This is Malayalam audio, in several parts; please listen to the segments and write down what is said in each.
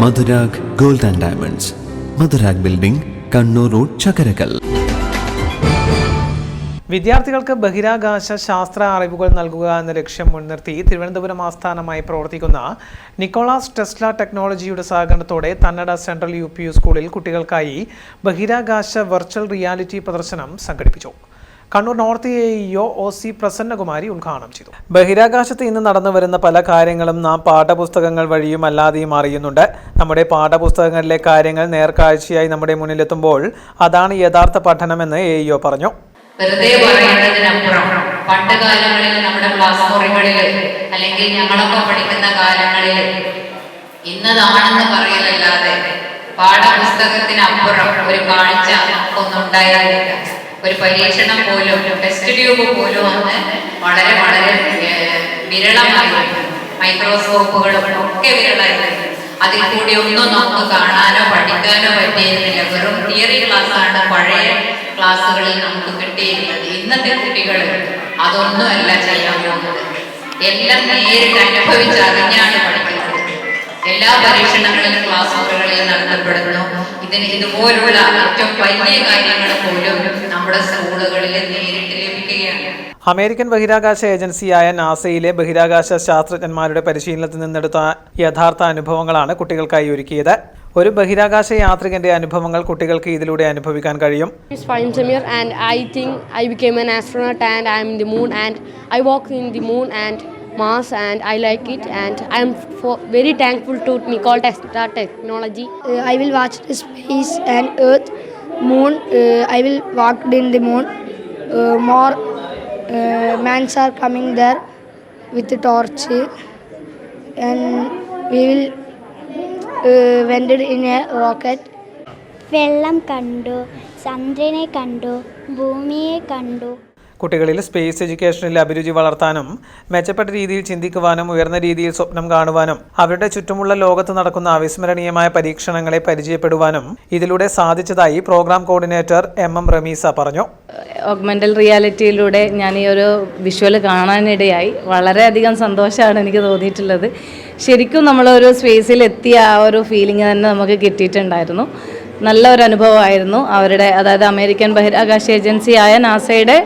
Madhurag gold and diamonds. Madhurag building Kannur road Chakkarakkal വിദ്യാർത്ഥികൾക്ക് ബഹിരാകാശ ശാസ്ത്ര അറിവുകൾ നൽകുക എന്ന ലക്ഷ്യം മുൻനിർത്തി തിരുവനന്തപുരം ആസ്ഥാനമായി പ്രവർത്തിക്കുന്ന നിക്കോളാസ് ടെസ്ല ടെക്നോളജിയുടെ സഹകരണത്തോടെ തന്നട സെൻട്രൽ യു സ്കൂളിൽ കുട്ടികൾക്കായി ബഹിരാകാശ വെർച്വൽ റിയാലിറ്റി പ്രദർശനം സംഘടിപ്പിച്ചു. Kannur north A EO O C Prasannakumari ഉദ്ഘാടനം ചെയ്തു. ബഹിരാകാശത്ത് ഇന്ന് നടന്നു വരുന്ന പല കാര്യങ്ങളും നാം പാഠപുസ്തകങ്ങൾ വഴിയും അല്ലാതെയും അറിയുന്നുണ്ട്. നമ്മുടെ പാഠപുസ്തകങ്ങളിലെ കാര്യങ്ങൾ നേർക്കാഴ്ചയായി നമ്മുടെ മുന്നിലെത്തുമ്പോൾ അതാണ് യഥാർത്ഥ പഠനമെന്ന് എ ഇഒ പറഞ്ഞു. വെറുതെ പറയുന്നതിനപ്പുറം പണ്ട് കാലങ്ങളിൽ നമ്മുടെ ക്ലാസ് മുറികളിൽ അല്ലെങ്കിൽ ഞങ്ങളൊക്കെ പഠിക്കുന്ന കാലങ്ങളിൽ ഇന്നതാണെന്ന് പറയലല്ലാതെ പാഠപുസ്തകത്തിനപ്പുറം ഒരു കാഴ്ച ഒന്നും ഉണ്ടായിരുന്നില്ല. ഒരു പരീക്ഷണം പോലും ടെസ്റ്റ് ട്യൂബ് പോലും അന്ന് വളരെ വളരെ വിരളമായിരുന്നു മൈക്രോസ്കോപ്പുകളും ഒക്കെ വിരളായിരുന്നു അതിൽ കൂടി ഒന്നും നമുക്ക് കാണാനോ പഠിക്കാനോ പറ്റിയിരുന്നില്ല. വെറും തിയറി ക്ലാസ് ആണ് പഴയ ക്ലാസ്സുകളിൽ നമുക്ക് കിട്ടിയിരുന്നത്. ഇന്നത്തെ കുട്ടികൾ അതൊന്നുമല്ല ചെയ്യാൻ പോകുന്നത്. എല്ലാം നേരിട്ട് അനുഭവിച്ച് അറിഞ്ഞാണ് പഠിക്കുന്നത്. എല്ലാ പരീക്ഷണങ്ങളിലും ക്ലാസ് മുറികളിൽ നടത്തപ്പെടുന്നു. ഇതിന് ഇതുപോലുള്ള ഏറ്റവും വലിയ കാര്യങ്ങൾ പോലും നമ്മുടെ സ്കൂളുകളിൽ നേരിട്ട് അമേരിക്കൻ ബഹിരാകാശ ഏജൻസിയായ നാസയിലെ ബഹിരാകാശ ശാസ്ത്രജ്ഞന്മാരുടെ പരിശീലനത്തിൽ നിന്നെടുത്ത യഥാർത്ഥ അനുഭവങ്ങളാണ് കുട്ടികൾക്കായി ഒരുക്കിയത്. ഒരു ബഹിരാകാശ യാത്രികന്റെ അനുഭവങ്ങൾ കുട്ടികൾക്ക് ഇതിലൂടെ അനുഭവിക്കാൻ കഴിയും. Uh, walk in the moon. Uh, more uh, mans are coming there with the torch, and we will uh, in rocket. വെള്ളം കണ്ടു ചന്ദ്രനെ കണ്ടു ഭൂമിയെ കണ്ടു കുട്ടികളിൽ സ്പേസ് എഡ്യൂക്കേഷനിൽ അഭിരുചി വളർത്താനും മെച്ചപ്പെട്ട രീതിയിൽ ചിന്തിക്കുവാനും ഉയർന്ന രീതിയിൽ സ്വപ്നം കാണുവാനും അവരുടെ ചുറ്റുമുള്ള ലോകത്ത് നടക്കുന്ന അവിസ്മരണീയമായ പരീക്ഷണങ്ങളെ പരിചയപ്പെടുവാനും ഇതിലൂടെ സാധിച്ചതായി program coordinator M M Rameesa പറഞ്ഞു. ഓഗ്മെന്റൽ റിയാലിറ്റിയിലൂടെ ഞാൻ ഈ ഒരു വിഷ്വൽ കാണാനിടയായി. വളരെയധികം സന്തോഷമാണ് എനിക്ക് തോന്നിയിട്ടുള്ളത്. ശരിക്കും നമ്മളൊരു സ്പേസിൽ എത്തിയ ആ ഒരു ഫീലിംഗ് തന്നെ നമുക്ക് കിട്ടിയിട്ടുണ്ടായിരുന്നു. നല്ല ഒരു അനുഭവമായിരുന്നു അവരുടെ അതായത് അമേരിക്കൻ ബഹിരാകാശ ഏജൻസിയായ നാസയുടെ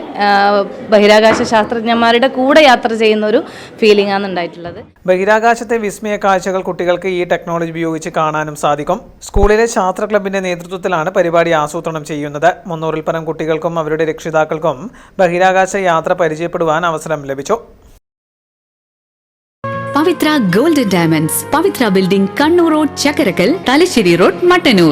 ബഹിരാകാശ ശാസ്ത്രജ്ഞന്മാരുടെ കൂടെ യാത്ര ചെയ്യുന്ന ഒരു ഫീലിംഗ് ആണ് ഉണ്ടായിട്ടുള്ളത്. ബഹിരാകാശത്തെ വിസ്മയ കാഴ്ചകൾ കുട്ടികൾക്ക് ഈ ടെക്നോളജി ഉപയോഗിച്ച് കാണാനും സാധിക്കും. സ്കൂളിലെ ശാസ്ത്ര ക്ലബിന്റെ നേതൃത്വത്തിലാണ് പരിപാടി ആസൂത്രണം ചെയ്യുന്നത്. മുന്നൂറിൽ പരം കുട്ടികൾക്കും അവരുടെ രക്ഷിതാക്കൾക്കും ബഹിരാകാശ യാത്ര പരിചയപ്പെടുവാൻ അവസരം ലഭിച്ചു. Pavithra golden diamonds Pavithra building Kannur road Chakkarakkal Thalassery road Mattannur.